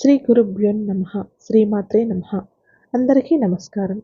శ్రీ గురుభ్యో నమ శ్రీమాత్రే నమ. అందరికీ నమస్కారం.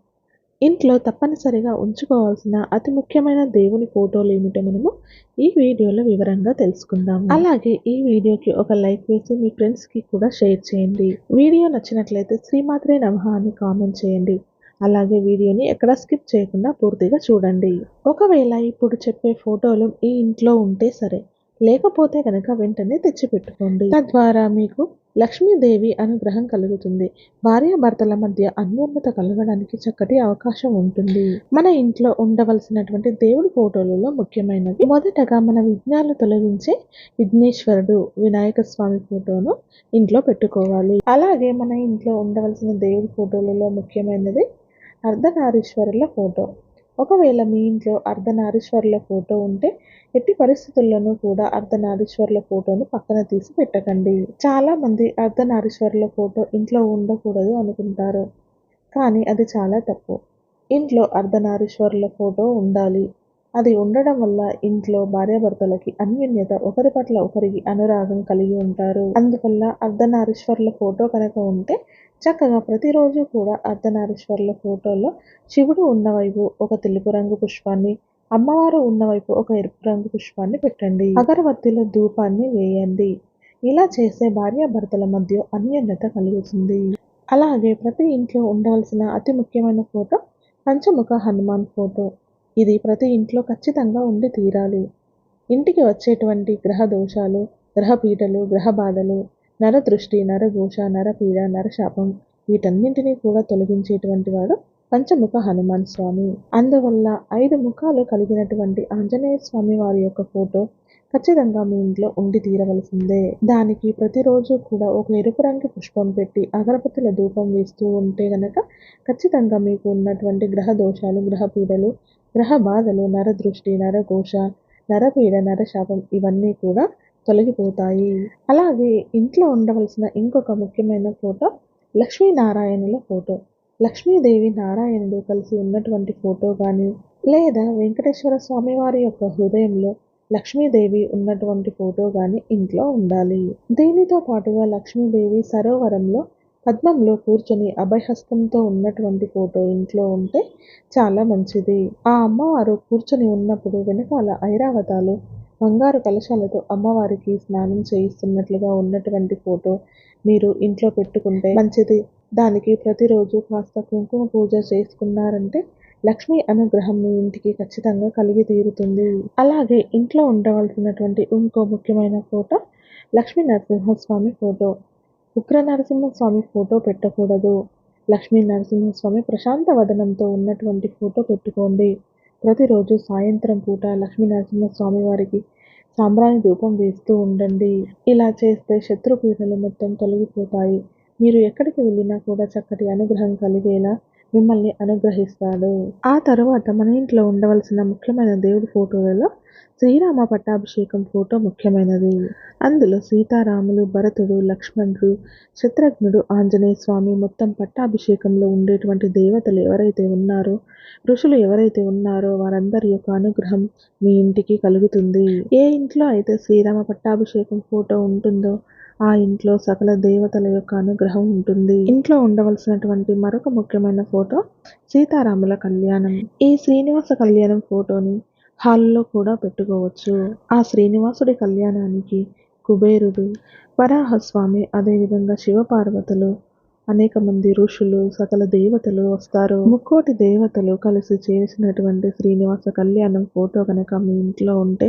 ఇంట్లో తప్పనిసరిగా ఉంచుకోవాల్సిన అతి ముఖ్యమైన దేవుని ఫోటోలు ఏమిటో మనము ఈ వీడియోలో వివరంగా తెలుసుకుందాం అలాగే ఈ వీడియోకి ఒక లైక్ వేసి మీ ఫ్రెండ్స్కి కూడా షేర్ చేయండి. వీడియో నచ్చినట్లయితే శ్రీమాత్రే నమ అని కామెంట్ చేయండి. అలాగే వీడియోని ఎక్కడ స్కిప్ చేయకుండా పూర్తిగా చూడండి. ఒకవేళ ఇప్పుడు చెప్పే ఫోటోలు ఈ ఇంట్లో ఉంటే సరే లేకపోతే కనుక వెంటనే తెచ్చిపెట్టుకోండి. తద్వారా మీకు లక్ష్మీదేవి అనుగ్రహం కలుగుతుంది. భార్యాభర్తల మధ్య అన్యోన్యత కలగడానికి చక్కటి అవకాశం ఉంటుంది. మన ఇంట్లో ఉండవలసినటువంటి దేవుడి ఫోటోలలో ముఖ్యమైనవి. మొదటగా మన విఘ్నాలు తొలగించే విఘ్నేశ్వరుడు వినాయక స్వామి ఫోటోను ఇంట్లో పెట్టుకోవాలి. అలాగే మన ఇంట్లో ఉండవలసిన దేవుడి ఫోటోలలో ముఖ్యమైనది అర్ధనారీశ్వరుల ఫోటో. ఒకవేళ మీ ఇంట్లో అర్ధనారీశ్వరుల ఫోటో ఉంటే ఎట్టి పరిస్థితుల్లోనూ కూడా అర్ధనారీశ్వరుల ఫోటోను పక్కన తీసి పెట్టకండి. చాలామంది అర్ధనారీశ్వరుల ఫోటో ఇంట్లో ఉండకూడదు అనుకుంటారు. కానీ అది చాలా తప్పు. ఇంట్లో అర్ధనారీశ్వరుల ఫోటో ఉండాలి. అది ఉండడం వల్ల ఇంట్లో భార్యాభర్తలకి అన్యోన్యత ఒకరి పట్ల ఒకరికి అనురాగం కలిగి ఉంటారు. అందువల్ల అర్ధనారీశ్వరుల ఫోటో కనుక ఉంటే చక్కగా ప్రతిరోజు కూడా అర్ధనారీశ్వరుల ఫోటోలో శివుడు ఉన్నవైపు ఒక తెలుపు రంగు పుష్పాన్ని అమ్మవారు ఉన్నవైపు ఒక ఎరుపు రంగు పుష్పాన్ని పెట్టండి. అగరవత్తిలో ధూపాన్ని వేయండి. ఇలా చేసే భార్యాభర్తల మధ్య అన్యోన్యత కలుగుతుంది. అలాగే ప్రతి ఇంట్లో ఉండవలసిన అతి ముఖ్యమైన ఫోటో పంచముఖ హనుమాన్ ఫోటో. ఇది ప్రతి ఇంట్లో ఖచ్చితంగా ఉండి తీరాలి. ఇంటికి వచ్చేటువంటి గ్రహ దోషాలు గ్రహ పీడలు గ్రహ బాధలు నరదృష్టి నరఘోష నరపీడ నరశాపం వీటన్నింటినీ కూడా తొలగించేటువంటి వాడు పంచముఖ హనుమాన్ స్వామి. అందువల్ల ఐదు ముఖాలు కలిగినటువంటి ఆంజనేయ స్వామి వారి యొక్క ఫోటో ఖచ్చితంగా మీ ఇంట్లో ఉండి తీరవలసిందే. దానికి ప్రతిరోజు కూడా ఒక ఎరుపు రంగు పుష్పం పెట్టి అగరబత్తుల ధూపం వేస్తూ ఉంటే గనక ఖచ్చితంగా మీకు ఉన్నటువంటి గ్రహ దోషాలు గ్రహ పీడలు గ్రహ బాధలు నరదృష్టి నరఘోష నరపీడ నరశాపం ఇవన్నీ కూడా తొలగిపోతాయి. అలాగే ఇంట్లో ఉండవలసిన ఇంకొక ముఖ్యమైన ఫోటో లక్ష్మీనారాయణుల ఫోటో. లక్ష్మీదేవి నారాయణుడు కలిసి ఉన్నటువంటి ఫోటో కానీ లేదా వెంకటేశ్వర స్వామి వారి యొక్క హృదయంలో లక్ష్మీదేవి ఉన్నటువంటి ఫోటో కానీ ఇంట్లో ఉండాలి. దీనితో పాటుగా లక్ష్మీదేవి సరోవరంలో పద్మంలో కూర్చొని అభయహస్తంతో ఉన్నటువంటి ఫోటో ఇంట్లో ఉంటే చాలా మంచిది. ఆ అమ్మవారు కూర్చొని ఉన్నప్పుడు వెనకాల ఐరావతాలు బంగారు కలశాలతో అమ్మవారికి స్నానం చేయిస్తున్నట్లుగా ఉన్నటువంటి ఫోటో మీరు ఇంట్లో పెట్టుకుంటే మంచిది. దానికి ప్రతిరోజు కాస్త కుంకుమ పూజ చేసుకున్నారంటే లక్ష్మీ అనుగ్రహం మీ ఇంటికి ఖచ్చితంగా కలిగి తీరుతుంది. అలాగే ఇంట్లో ఉండవలసినటువంటి ఇంకో ముఖ్యమైన ఫోటో లక్ష్మీ నరసింహస్వామి ఫోటో. ఉగ్ర నరసింహస్వామి ఫోటో పెట్టకూడదు. లక్ష్మీ నరసింహస్వామి ప్రశాంత వదనంతో ఉన్నటువంటి ఫోటో పెట్టుకోండి. ప్రతిరోజు సాయంత్రం పూట లక్ష్మీ నరసింహస్వామి వారికి సాంబ్రాణి ధూపం వేస్తూ ఉండండి. ఇలా చేస్తే శత్రు పీడలు మొత్తం తొలగిపోతాయి. మీరు ఎక్కడికి వెళ్ళినా కూడా చక్కటి అనుగ్రహం కలిగేలా మిమ్మల్ని అనుగ్రహిస్తాడు. ఆ తరువాత మన ఇంట్లో ఉండవలసిన ముఖ్యమైన దేవుడి ఫోటోలలో శ్రీరామ పట్టాభిషేకం ఫోటో ముఖ్యమైనది. అందులో సీతారాములు భరతుడు లక్ష్మణుడు శత్రుఘ్నుడు ఆంజనేయ స్వామి మొత్తం పట్టాభిషేకంలో ఉండేటువంటి దేవతలు ఎవరైతే ఉన్నారో ఋషులు ఎవరైతే ఉన్నారో వారందరి యొక్క అనుగ్రహం మీ ఇంటికి కలుగుతుంది. ఏ ఇంట్లో అయితే శ్రీరామ పట్టాభిషేకం ఫోటో ఉంటుందో ఆ ఇంట్లో సకల దేవతల యొక్క అనుగ్రహం ఉంటుంది. ఇంట్లో ఉండవలసినటువంటి మరొక ముఖ్యమైన ఫోటో సీతారాముల కళ్యాణం. ఈ శ్రీనివాస కళ్యాణం ఫోటోని హాల్లో కూడా పెట్టుకోవచ్చు. ఆ శ్రీనివాసుడి కళ్యాణానికి కుబేరుడు వరాహస్వామి అదేవిధంగా శివపార్వతులు అనేక మంది ఋషులు సకల దేవతలు వస్తారు. ముక్కోటి దేవతలు కలిసి చేసినటువంటి శ్రీనివాస కళ్యాణం ఫోటో కనుక మీ ఇంట్లో ఉంటే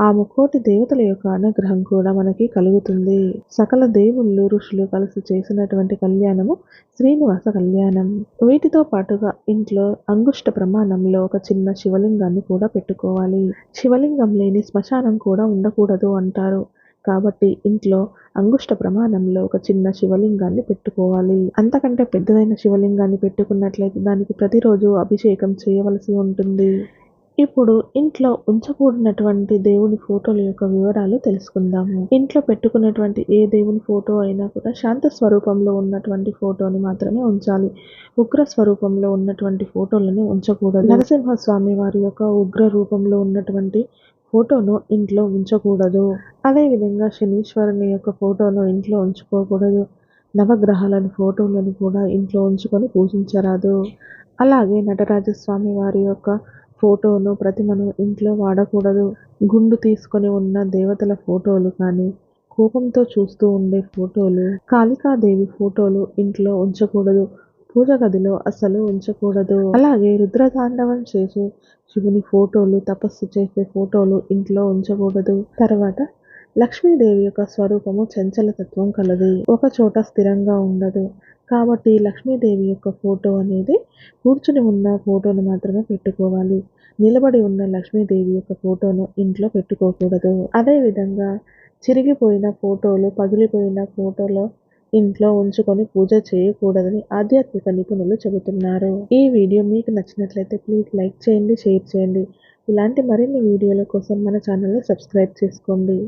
ఆ ముక్కోటి దేవతల యొక్క అనుగ్రహం కూడా మనకి కలుగుతుంది. సకల దేవుళ్ళు ఋషులు కలిసి చేసినటువంటి కళ్యాణము శ్రీనివాస కళ్యాణం. వీటితో పాటుగా ఇంట్లో అంగుష్ట ప్రమాణంలో ఒక చిన్న శివలింగాన్ని కూడా పెట్టుకోవాలి. శివలింగం లేని శ్మశానం కూడా ఉండకూడదు అంటారు. కాబట్టి ఇంట్లో అంగుష్ట ప్రమాణంలో ఒక చిన్న శివలింగాన్ని పెట్టుకోవాలి. అంతకంటే పెద్దదైన శివలింగాన్ని పెట్టుకున్నట్లయితే దానికి ప్రతిరోజు అభిషేకం చేయవలసి ఉంటుంది. ఇప్పుడు ఇంట్లో ఉంచకూడినటువంటి దేవుని ఫోటోల యొక్క వివరాలు తెలుసుకుందాము. ఇంట్లో పెట్టుకున్నటువంటి ఏ దేవుని ఫోటో అయినా కూడా శాంత స్వరూపంలో ఉన్నటువంటి ఫోటోని మాత్రమే ఉంచాలి. ఉగ్ర స్వరూపంలో ఉన్నటువంటి ఫోటోలను ఉంచకూడదు. నరసింహస్వామి వారి యొక్క ఉగ్ర రూపంలో ఉన్నటువంటి ఫోటోను ఇంట్లో ఉంచకూడదు. అదేవిధంగా శనీశ్వరుని యొక్క ఫోటోను ఇంట్లో ఉంచుకోకూడదు. నవగ్రహాలను ఫోటోలను కూడా ఇంట్లో ఉంచుకొని పూజించరాదు. అలాగే నటరాజస్వామి వారి యొక్క ఫోటోను ప్రతిమను ఇంట్లో వాడకూడదు. గుండు తీసుకొని ఉన్న దేవతల ఫోటోలు కానీ కోపంతో చూస్తూ ఉండే ఫోటోలు కాళికాదేవి ఫోటోలు ఇంట్లో ఉంచకూడదు. పూజ గదిలో అసలు ఉంచకూడదు. అలాగే రుద్రతాండవం చేసే శివుని ఫోటోలు తపస్సు చేసే ఫోటోలు ఇంట్లో ఉంచకూడదు. తర్వాత లక్ష్మీదేవి యొక్క స్వరూపము చంచలతత్వం కలది. ఒక చోట స్థిరంగా ఉండదు. కాబట్టి లక్ష్మీదేవి యొక్క ఫోటో అనేది కూర్చుని ఉన్న ఫోటోను మాత్రమే పెట్టుకోవాలి. నిలబడి ఉన్న లక్ష్మీదేవి యొక్క ఫోటోను ఇంట్లో పెట్టుకోకూడదు. అదేవిధంగా చిరిగిపోయిన ఫోటోలు పగిలిపోయిన ఫోటోలో ఇంట్లో ఉంచుకొని పూజ చేయకూడదని ఆధ్యాత్మిక నిపుణులు చెబుతున్నారు. ఈ వీడియో మీకు నచ్చినట్లయితే ప్లీజ్ లైక్ చేయండి షేర్ చేయండి. ఇలాంటి మరిన్ని వీడియోల కోసం మన ఛానల్ని సబ్స్క్రైబ్ చేసుకోండి.